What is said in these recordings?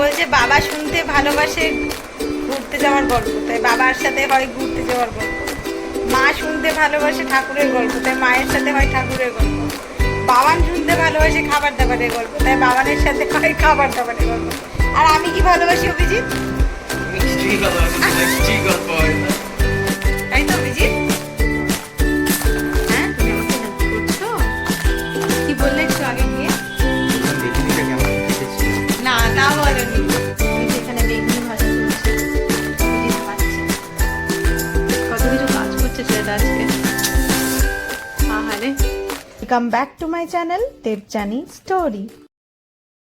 বলছে, বাবা শুনতে ভালোবাসে ঘুরতে যাওয়ার গল্প। তাই বাবার সাথে হয় ঘুরতে যাওয়ার গল্প। মা শুনতে ভালোবাসে ঠাকুরের গল্প। তাই মায়ের সাথে হয় ঠাকুরের গল্প। বাবান শুনতে ভালোবাসে খাবার দাবারের গল্প। তাই বাবানের সাথে হয় খাবার দাবারের গল্প। আর আমি কি ভালোবাসি Abhijit? Welcome back to my channel Debjani story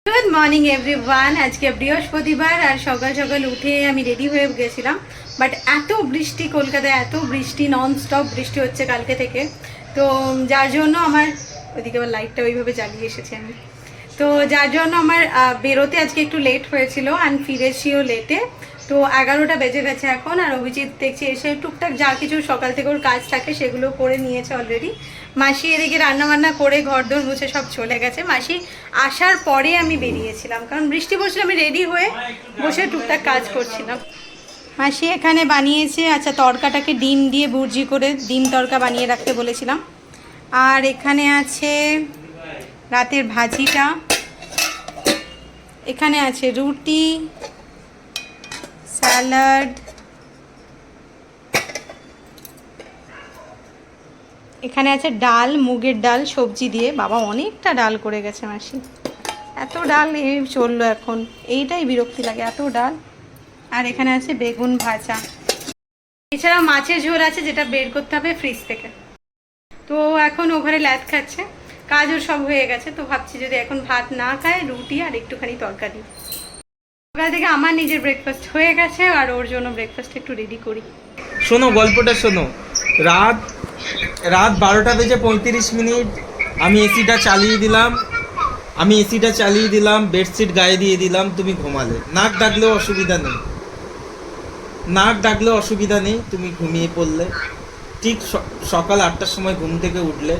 good morning everyone আজকে বৃহস্পতিবার আর সকাল সকাল উঠে আমি রেডি হয়ে গেছিলাম। বাট এত বৃষ্টি কলকাতায়, এত বৃষ্টি নন স্টপ বৃষ্টি হচ্ছে কালকে থেকে। তো যার জন্য আমার, ওইদিকে আবার লাইটটা ওইভাবে জ্বালিয়ে এসেছি আমি। তো যার জন্য আমার বেরোতে আজকে একটু লেট হয়েছিল অ্যান্ড ফিরেছিও লেটে তো এগারোটা বেজে গেছে এখন, আর অভিজিৎ দেখছি এসে টুকটাক যা কিছু সকাল থেকে ওর কাজ থাকে সেগুলো করে নিয়েছে অলরেডি মাসি এদিকে রান্নাবান্না করে ঘর দোর মুছে সব চলে গেছে। মাসি আসার পরে আমি বেরিয়েছিলাম, কারণ বৃষ্টি পড়ছিল, আমি রেডি হয়ে বসে টুকটাক কাজ করছিলাম। মাসি এখানে বানিয়েছে আচ্ছা তরকাটাকে ডিম দিয়ে বুর্জি করে ডিম তরকা বানিয়ে রাখতে বলেছিলাম। আর এখানে আছে রাতের ভাজিটা, এখানে আছে রুটি স্যালাড। এখানে আছে ডাল, মুগের ডাল, সবজি দিয়ে। বাবা অনেকটা ডাল করে গেছে মাসি। এত ডাল এই চলল এখন। এইটাই বিরক্তি লাগে, এত ডাল। আর এখানে আছে বেগুন ভাজা। এছাড়া মাছের ঝোল আছে যেটা বের করতে হবে ফ্রিজ থেকে। তো এখন ও ঘরে ল্যাদ খাচ্ছে। কাজও সব হয়ে গেছে, তো ভাবছি যদি এখন ভাত না খায়, রুটি আর একটুখানি তরকারি। সকাল থেকে আমার নিজের ব্রেকফাস্ট হয়ে গেছে আর ওর জন্য ব্রেকফাস্ট একটু রেডি করি। শোনো গল্পটা শোনো। রাত রাত বারোটা বেজে পঁয়ত্রিশ মিনিট। আমি এসিটা চালিয়ে দিলাম। আমি এসিটা চালিয়ে দিলাম বেডশিট গায়ে দিয়ে দিলাম তুমি ঘুমালে। নাক ডাকলেও অসুবিধা নেই। নাক ডাকলেও অসুবিধা নেই তুমি ঘুমিয়ে পড়লে। ঠিক সকাল আটটার সময় ঘুম থেকে উঠলে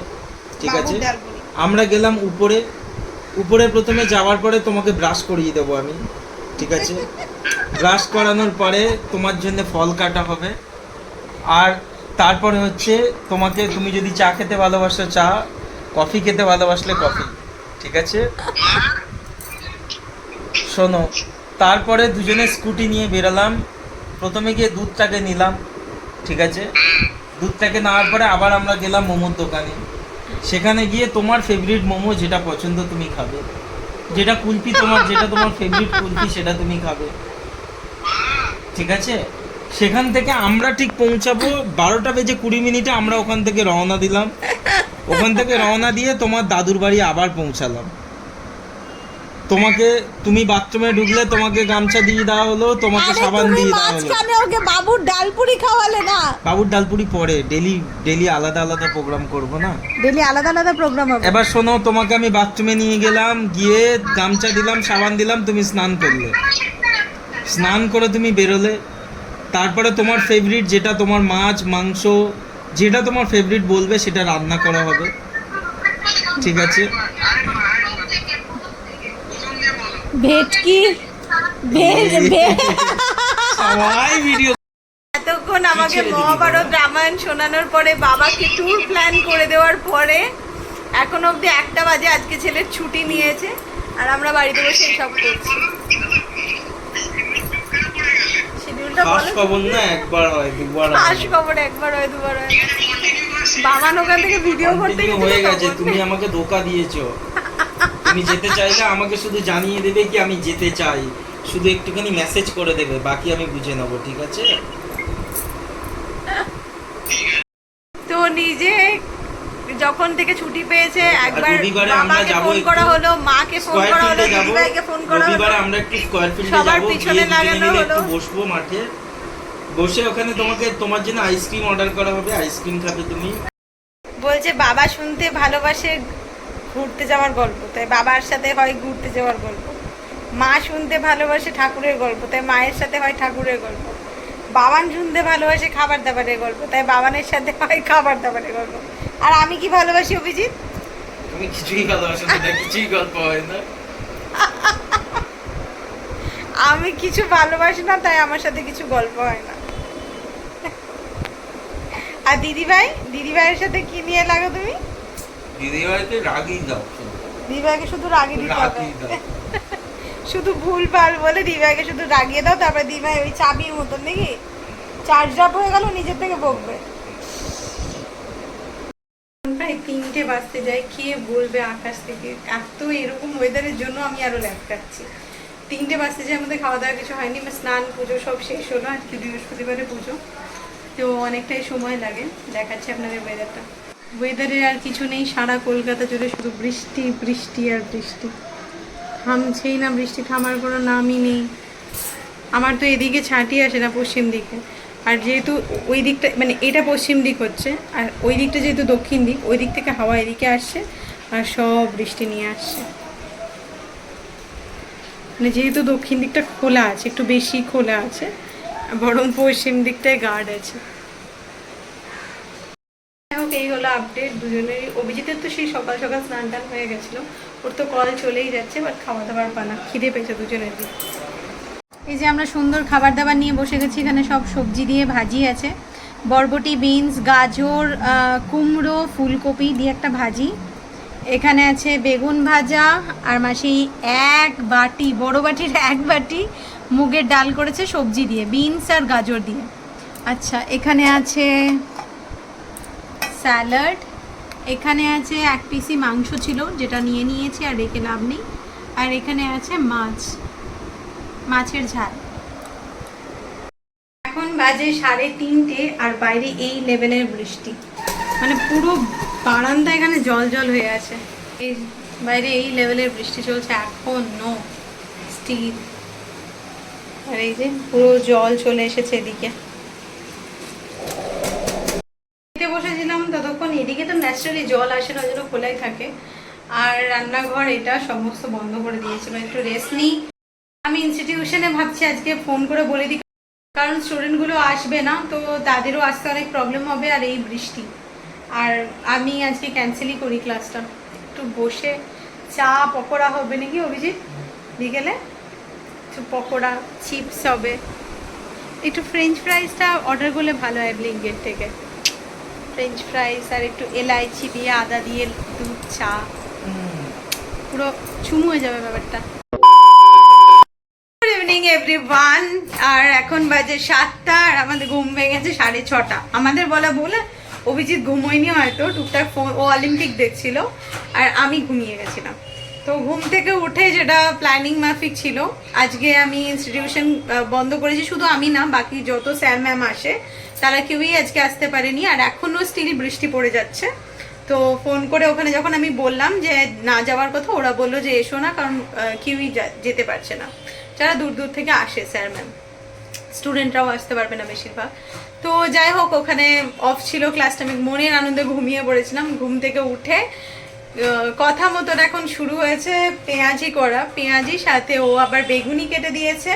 ঠিক আছে। আমরা গেলাম উপরে। উপরে প্রথমে যাওয়ার পরে তোমাকে ব্রাশ করিয়ে দেবো আমি। ঠিক আছে? ব্রাশ করানোর পরে তোমার জন্য ফল কাটা হবে। আর তারপরে হচ্ছে তোমাকে তুমি যদি চা খেতে ভালোবাসো, চা, কফি খেতে ভালোবাসলে কফি, ঠিক আছে? শোনো, তারপরে দুজনে স্কুটি নিয়ে বেরোলাম। প্রথমে গিয়ে দুধটাকে নিলাম, ঠিক আছে? দুধটাকে নেওয়ার পরে আবার আমরা গেলাম মোমোর দোকানে। সেখানে গিয়ে তোমার ফেভারিট মোমো যেটা পছন্দ তুমি খাবে। যেটা কুলফি তোমার, যেটা তোমার ফেভারিট কুলফি, সেটা তুমি খাবে। ঠিক আছে? সেখান থেকে আমরা ঠিক পৌঁছাবো। বারোটা বেজে কুড়ি মিনিটে আমরা ওখান থেকে রওনা দিলাম। ওখান থেকে রওনা দিয়ে তোমার দাদুর বাড়ি আবার পৌঁছালাম। তোমাকে তুমি বাথরুমে ঢুকলে তোমাকে গামছা দিয়ে দেওয়া হলো তোমাকে সাবান দিয়ে দেওয়া হলো। মাঝখানে ওকে বাবুর ডালপুরি খাওয়ালে না? বাবুর ডালপুরি পরে ডেলি ডেলি আলাদা আলাদা প্রোগ্রাম করব না? ডেলি আলাদা আলাদা প্রোগ্রাম হবে। এবার শোনো তোমাকে আমি বাথরুমে নিয়ে গেলাম গিয়ে গামছা দিলাম সাবান দিলাম তুমি স্নান করলে। স্নান করে তুমি বেরোলে। তারপরে তোমার ফেভারিট যেটা তোমার মাছ মাংস যেটা তোমার ফেভারিট বলবে সেটা রান্না করা হবে। ঠিক আছে? ভেটকি ভিডিও এতক্ষণ আমাকে মহাভারত রামায়ণ শোনানোর পরে বাবাকে ট্যুর প্ল্যান করে দেওয়ার পরে এখন অবধি একটা বাজে আজকে ছেলের ছুটি নিয়েছে আর আমরা বাড়িতে বসে সব করছি। শিডিউলটা খবর না একবার হয় দুবার হয়। খবর একবার হয় দুবার হয়। বাবান ওখান থেকে ভিডিও করতে হয়ে গেছে তুমি আমাকে ধোকা দিয়েছ। তুমি যেতে চাইলে আমাকে শুধু জানিয়ে দেবে কি আমি যেতে চাই। শুধু একটুখানি মেসেজ করে দেবে বাকি আমি বুঝে নেব ঠিক আছে? তো নিজে যখন থেকে ছুটি পেয়েছে একবার রবিবারে আমরা বাবাকে ফোন করা হলো মাকে ফোন করা হলো যাব। দিদিভাইকে ফোন করা হলো। রবিবারে আমরা একটু স্কয়ার ফিল্ডে যাব সবার যাব পিছনে লাগানো হলো। একটু বসবো মাঠে। বসে ওখানে তোমাকে তোমার জন্য আইসক্রিম অর্ডার করা হবে আইসক্রিম খাবে তুমি। বলছে বাবা শুনতে ভালোবাসে ঘুরতে যাওয়ার গল্প তাই বাবার সাথে হয় ঘুরতে যাওয়ার গল্প। মা শুনতে ভালোবাসে ঠাকুরের গল্প তাই মায়ের সাথে হয় ঠাকুরের গল্প। বাবান শুনতে ভালোবাসে খাবার দাবারের গল্প তাই বাবানের সাথে হয় খাবার দাবারের গল্প। আর আমি কি ভালোবাসি অভিজিৎ? তুমি কিছুই ভালোবাসো না কিছুই গল্প হয় না। আমি কিছু ভালোবাসি না তাই আমার সাথে কিছু গল্প হয় না। আর দিদি ভাই দিদি ভাইয়ের সাথে কি নিয়ে লাগো তুমি? দিদি ভাইকে রাগই দাও। দিদি ভাইকে শুধু রাগি দিতে হবে। শুধু ভুল ভালো বলে দিদি ভাইকে শুধু রাগিয়ে দাও তারপরে দিদি ভাই ওই চাবির মতন নাকি? চার্জ আপ হয়ে গেল নিজের থেকে বকবে। প্রায় তিনটে বাজতে যায় কে বলবে আকাশ থেকে? এত এরকম ওয়েদারের জন্য আমি আরও ল্যাপ কাটছি তিনটে বাজতে যায় আমাদের খাওয়া দাওয়া কিছু হয়নি বা স্নান পুজো সব শেষ হলো আজকে বৃহস্পতিবারে পুজো। তো অনেকটাই সময় লাগে দেখাচ্ছি আপনাদের ওয়েদারটা ওয়েদারের আর কিছু নেই, সারা কলকাতা জুড়ে শুধু বৃষ্টি বৃষ্টি আর বৃষ্টি। থামছেই না বৃষ্টি, থামার কোনো নামই নেই। আমার তো এদিকে ছাঁটি আসে না পশ্চিম দিকে। আর যেহেতু ওই দিকটা মানে এটা পশ্চিম দিক হচ্ছে, আর ওই দিকটা যেহেতু দক্ষিণ দিক, ওই দিক থেকে হাওয়া এদিকে আসছে, আর সব বৃষ্টি নিয়ে আসছে। মানে যেহেতু দক্ষিণ দিকটা খোলা আছে, একটু বেশি খোলা আছে, বরং পশ্চিম দিকটায় গার্ড আছে। হোক, এই হলো আপডেট দুজনেরই। অভিজিতের তো সেই সকাল সকাল স্নান টান হয়ে গেছিল। ওর তো কল চলেই যাচ্ছে বাট খাওয়া দাওয়ার পানা খিদে পেয়েছে দুজনেরই এই যে আমরা সুন্দর খাবার দাবার নিয়ে বসে গেছি, এখানে সব সবজি দিয়ে ভাজি আছে। বরবটি, বিনস, গাজর কুমড়ো, ফুলকপি দিয়ে একটা ভাজি। এখানে আছে বেগুন ভাজা, আর মাসি এক বাটি, বড় বাটির এক বাটি মুগের ডাল করেছে সবজি দিয়ে, বিনস আর গাজর দিয়ে। আচ্ছা এখানে আছে স্যালাড। এখানে আছে এক পিসি মাংস ছিল, যেটা নিয়ে নিয়েছি আর রেখে লাভ নেই। আর এখানে আছে মাছ, মাছের ঝাল। এখন বাজে সাড়ে তিনটে আর বাইরে এই লেভেলের বৃষ্টি। মানে পুরো বারান্দা এখানে জল জল হয়ে আছে। এই বাইরে এই লেভেলের বৃষ্টি চলছে এখন নো স্টিল আর এই যে পুরো জল চলে এসেছে এদিকে খেতে বসেছিলাম ততক্ষণ ন্যাচারালি জল আসে না জন্য খোলাই থাকে। আর রান্নাঘর এটা সমস্ত বন্ধ করে দিয়েছিল, একটু রেস্ট নিই। আমি ইনস্টিটিউশনে ভাবছি আজকে ফোন করে বলে দিই, কারণ স্টুডেন্টগুলো আসবে না, তো তাদেরও আসতে অনেক প্রবলেম হবে আর এই বৃষ্টি। আর আমি আজকে ক্যান্সেলই করি ক্লাসটা একটু বসে চা, পকোড়া হবে নাকি অভিজিৎ? বিকেলে? একটু পকোড়া চিপস হবে। একটু ফ্রেঞ্চ ফ্রাইসটা অর্ডার করলে ভালো হয় ব্লিঙ্কেট থেকে। ফ্রেঞ্চ ফ্রাইস আর একটু এলাইচি দিয়ে, আদা দিয়ে, দুধ, চা। পুরো চুমু হয়ে যাবে ব্যাপারটা। গুড ইভিনিং এভরিওয়ান আর এখন বাজে সাতটা, আর আমাদের ঘুম ভেঙেছে সাড়ে ছটা। আমাদের বলা বলে অভিজিৎ ঘুমোয়নি হয়তো, টুকটাক ও অলিম্পিক দেখছিল, আর আমি ঘুমিয়ে গেছিলাম। তো ঘুম থেকে উঠে যেটা প্ল্যানিং মাফিক ছিল, আজকে আমি ইনস্টিটিউশন বন্ধ করেছি। শুধু আমি না, বাকি যত স্যার ম্যাম আসে তারা কেউই আজকে আসতে পারেনি, আর এখনও স্টিল বৃষ্টি পড়ে যাচ্ছে। তো ফোন করে ওখানে যখন আমি বললাম যে না যাওয়ার কথা, ওরা বলল যে এসো না, কারণ কেউই যেতে পারছে না। যারা দূর দূর থেকে আসে স্যার ম্যাম স্টুডেন্টরাও আসতে পারবে না বেশিরভাগ। তো যাই হোক, ওখানে অফ ছিল ক্লাসটা আমি মনের আনন্দে ঘুমিয়ে পড়েছিলাম, ঘুম থেকে উঠে কথা মতন এখন শুরু হয়েছে পেঁয়াজি করা। পেঁয়াজি সাথে ও আবার বেগুনি কেটে দিয়েছে।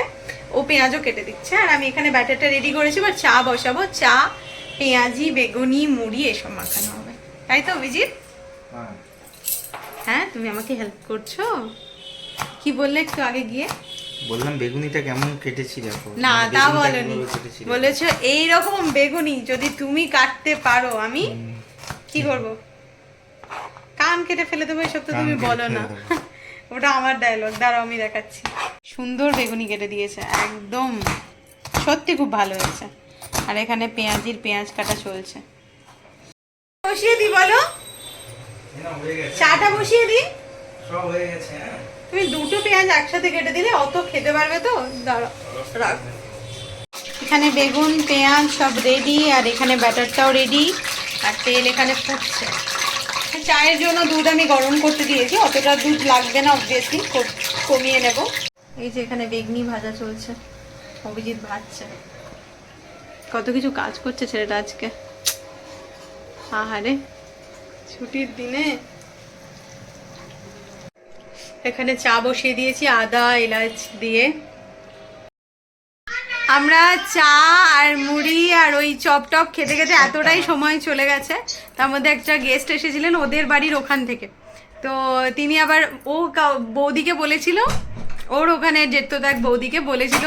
ও পেঁয়াজও কেটে দিচ্ছে। আর আমি এখানে ব্যাটারটা রেডি করেছি এবার চা বসাবো। চা পেঁয়াজি বেগুনি মুড়ি এসব মাখানো হবে। তাই তো অভিজিৎ? হ্যাঁ। তুমি আমাকে হেল্প করছ? কি বললে একটু আগে গিয়ে? বললাম বেগুনিটা কেমন কেটেছি দেখো। না মানে তা বলনি। বলেছ এইরকম বেগুনি যদি তুমি কাটতে পারো আমি কি করব? কান কেটে ফেলে দেবো এসব তো তুমি বলো না। ওটা আমার ডায়লগ দাঁড়াও আমি দেখাচ্ছি। সুন্দর বেগুনি কেটে দিয়েছে একদম। সত্যি খুব ভালো হয়েছে। আর এখানে পেঁয়াজির পেঁয়াজ কাটা চলছে। বসিয়ে দি বলো। চাটা বসিয়ে দি। সব হয়ে গেছে তুমি দুটো পেঁয়াজ একসাথে কেটে দিলে অত খেতে পারবে তো? দাঁড়াও রাখ। এখানে বেগুন পেঁয়াজ সব রেডি আর এখানে ব্যাটারটাও রেডি আর তেল এখানে ফুটছে। চায়ের জন্য দুধ আমি গরম করতে দিয়েছি, অতটা দুধ লাগবে না অবভিয়াসলি কমিয়ে নেব। এই যে এখানে বেগনি ভাজা চলছে, অভিজিৎ ভাজছে। কত কিছু কাজ করছে ছেলেটা আজকে। আহারে, ছুটির দিনে। এখানে চা বসিয়ে দিয়েছি, আদা, এলাচ দিয়ে। আমরা চা আর মুড়ি আর ওই চপ টপ খেতে খেতে এতটাই সময় চলে গেছে। তার মধ্যে একটা গেস্ট এসেছিলেন ওদের বাড়ির ওখান থেকে। তো তিনি আবার ও বৌদিকে বলেছিল, ওর ওখানে যেত দেখ বৌদিকে বলেছিল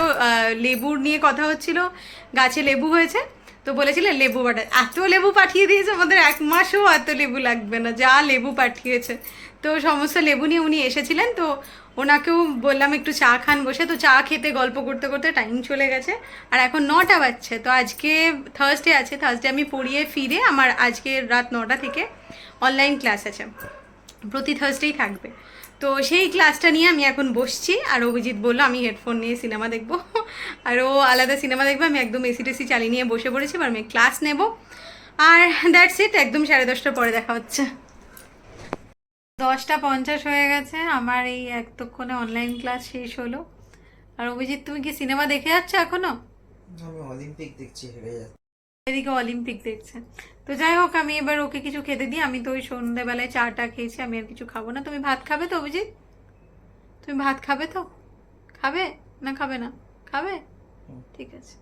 লেবুর নিয়ে কথা হচ্ছিল, গাছে লেবু হয়েছে। তো বলেছিলে লেবু পাঠা এত লেবু পাঠিয়ে দিয়েছে আমাদের এক মাসও এত লেবু লাগবে না, যা লেবু পাঠিয়েছে। তো সমস্ত লেবু নিয়ে উনি এসেছিলেন, তো ওনাকেও বললাম একটু চা খান বসে, তো চা খেতে গল্প করতে করতে টাইম চলে গেছে। আর এখন নটা বাজছে, তো আজকে থার্সডে আছে থার্সডে আমি পড়িয়ে ফিরে আমার আজকে রাত নটা থেকে অনলাইন ক্লাস আছে। প্রতি থার্সডেই থাকবে। তো সেই ক্লাসটা নিয়ে আমি এখন বসছি, আর অভিজিৎ বলল, আমি হেডফোন নিয়ে সিনেমা দেখব। আর ও আলাদা সিনেমা দেখবে, আমি একদম এসি টেসি চালিয়ে নিয়ে বসে পড়েছি, এবার আমি ক্লাস নেব। আর দ্যাটস ইট একদম সাড়ে দশটার পরে দেখা হচ্ছে। দশটা পঞ্চাশ হয়ে গেছে, আমার এই এতক্ষণে অনলাইন ক্লাস শেষ হলো। আর অভিজিৎ, তুমি কি সিনেমা দেখে যাচ্ছ এখনও? আমি অলিম্পিক দেখছি, হেরে এদিকে অলিম্পিক দেখছে তো যাই হোক, আমি এবার ওকে কিছু খেতে দিই। আমি তো ওই সন্ধ্যেবেলায় চাটা খেয়েছি, আমি আর কিছু খাব না। তুমি ভাত খাবে তো, অভিজিৎ? তুমি ভাত খাবে তো? খাবে? না খাবে না? খাবে? ঠিক আছে।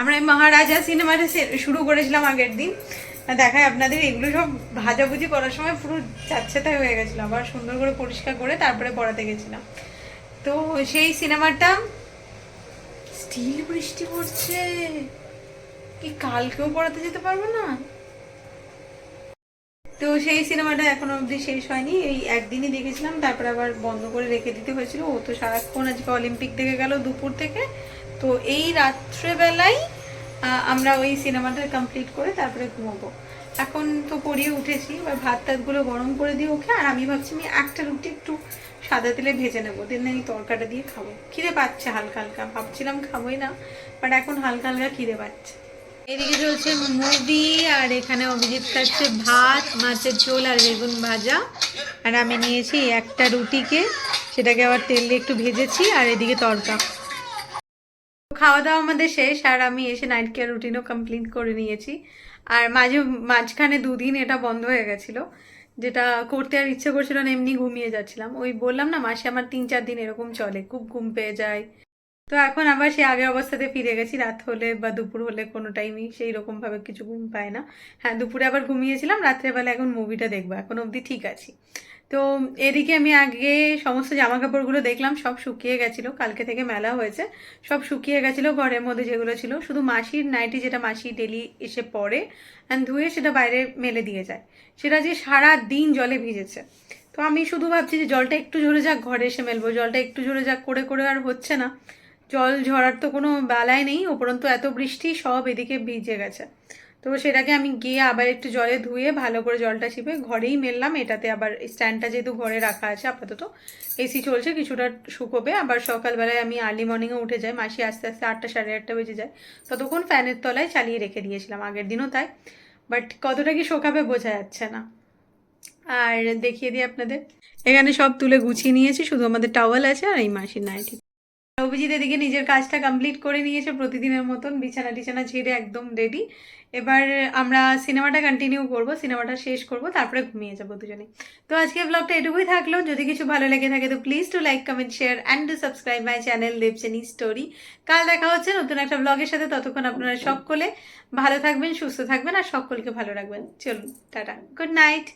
আমরা এই মহারাজা সিনেমাটা শুরু করেছিলাম আগের দিন। দেখায় আপনাদের, এগুলো সব ভাজাভুজি করার সময় পুরো চাচ্ছেতাই হয়ে গেছিল। আবার সুন্দর করে পরিষ্কার করে তারপরে পড়াতে গেছিলাম। তো সেই সিনেমাটা, স্টিল বৃষ্টি পড়ছে। কি কালকেও পড়াতে যেতে পারব না? তো সেই সিনেমাটা এখনও অবধি শেষ হয়নি। এই একদিনই দেখেছিলাম, তারপর আবার বন্ধ করে রেখে দিতে হয়েছিল। ও তো সারাক্ষণ আজকে অলিম্পিক দেখে গেল দুপুর থেকে। তো এই রাত্রেবেলায় আমরা ওই সিনেমাটা কমপ্লিট করে তারপরে ঘুমাবো। এখন তো পড়িয়ে উঠেছি, এবার ভাত টাতগুলো গরম করে দিয়ে ওকে, আর আমি ভাবছি আমি একটা রুটি একটু সাদা তেলে ভেজে নেব। দিন আমি তরকাটা দিয়ে খাব। খিদে পাচ্ছে হালকা হালকা, ভাবছিলাম খাবোই না বাট এখন হালকা হালকা খিদে পাচ্ছে। এদিকে চলছে মুভি আর এখানে অভিজিৎ খাচ্ছে ভাত, মাছের ঝোল আর বেগুন ভাজা। আর আমি নিয়েছি একটা রুটিকে, সেটাকে আবার তেল দিয়ে একটু ভেজেছি, আর এদিকে তরকা। খাওয়া দাওয়া আমাদের শেষ, আর আমি এসে নাইট কেয়ার রুটিনও কমপ্লিট করে নিয়েছি। আর মাঝে, মাঝখানে দুদিন এটা বন্ধ হয়ে গেছিল, যেটা করতে আর ইচ্ছে করছিল না, এমনি ঘুমিয়ে যাচ্ছিলাম। ওই বললাম না, মাসে আমার তিন চার দিন এরকম চলে, খুব ঘুম পেয়ে যায়। তো এখন আবার সেই আগের অবস্থাতে ফিরে গেছি। রাত হলে বা দুপুর হলে কোনো টাইমই সেই রকম ভাবে কিছু ঘুম পায় না। হ্যাঁ দুপুরে আবার ঘুমিয়েছিলাম রাত্রেবেলা এখন মুভিটা দেখব। এখন অবধি ঠিক আছি। তো এদিকে আমি আগে সমস্ত জামা কাপড়গুলো দেখলাম, সব শুকিয়ে গেছিল। কালকে থেকে মেলা হয়েছে, সব শুকিয়ে গেছিল ঘরের মধ্যে যেগুলো ছিল। শুধু মাসির নাইটি যেটা মাসি ডেলি এসে পরে অ্যান্ড ধুয়ে সেটা বাইরে মেলে দিয়ে যায়। সেটা যে সারা দিন জলে ভিজেছে। তো আমি শুধু ভাবছি যে জলটা একটু ঝরে যাক, ঘরে এসে মেলবো। জলটা একটু ঝরে যাক, করে করে আর হচ্ছে না। জল ঝরার তো কোনো বেলায় নেই উপরন্তু এত বৃষ্টি, সব এদিকে ভিজে গেছে। তো সেটাকে আমি গিয়ে আবার একটু জলে ধুয়ে ভালো করে জলটা চিপে ঘরেই মেললাম। এটাতে আবার স্ট্যান্ডটা যেহেতু ঘরে রাখা আছে আপাতত এসি চলছে, কিছুটা শুকোবে। আবার সকালবেলায় আমি আর্লি মর্নিংয়ে উঠে যাই, মাসি আস্তে আস্তে আটটা সাড়ে আটটা বেজে যায়। ততক্ষণ ফ্যানের তলায় চালিয়ে রেখে দিয়েছিলাম, আগের দিনও তাই। বাট কতটা কি শোকাবে বোঝা যাচ্ছে না। আর দেখিয়ে দিই আপনাদের। এখানে সব তুলে গুছিয়ে নিয়েছি, শুধু আমাদের টাওয়াল আছে আর এই মাসির নাইটি অভিজিৎ এদিকে নিজের কাজটা কমপ্লিট করে নিয়েছে প্রতিদিনের মতন, বিছানা টিছানা ঝেড়ে একদম রেডি এবার আমরা সিনেমাটা কন্টিনিউ করব, সিনেমাটা শেষ করব, তারপরে ঘুমিয়ে যাব দুজনে। তো আজকে ব্লগটা এটুকুই থাকল, যদি কিছু ভালো লেগে থাকে তো please to like comment share and to subscribe my channel Debjani story কাল দেখা হচ্ছে নতুন একটা ব্লগের সাথে, ততক্ষণ আপনারা সকলে ভালো থাকবেন, সুস্থ থাকবেন আর সকলকে ভালো রাখবেন। চলুন, টাটা গুড নাইট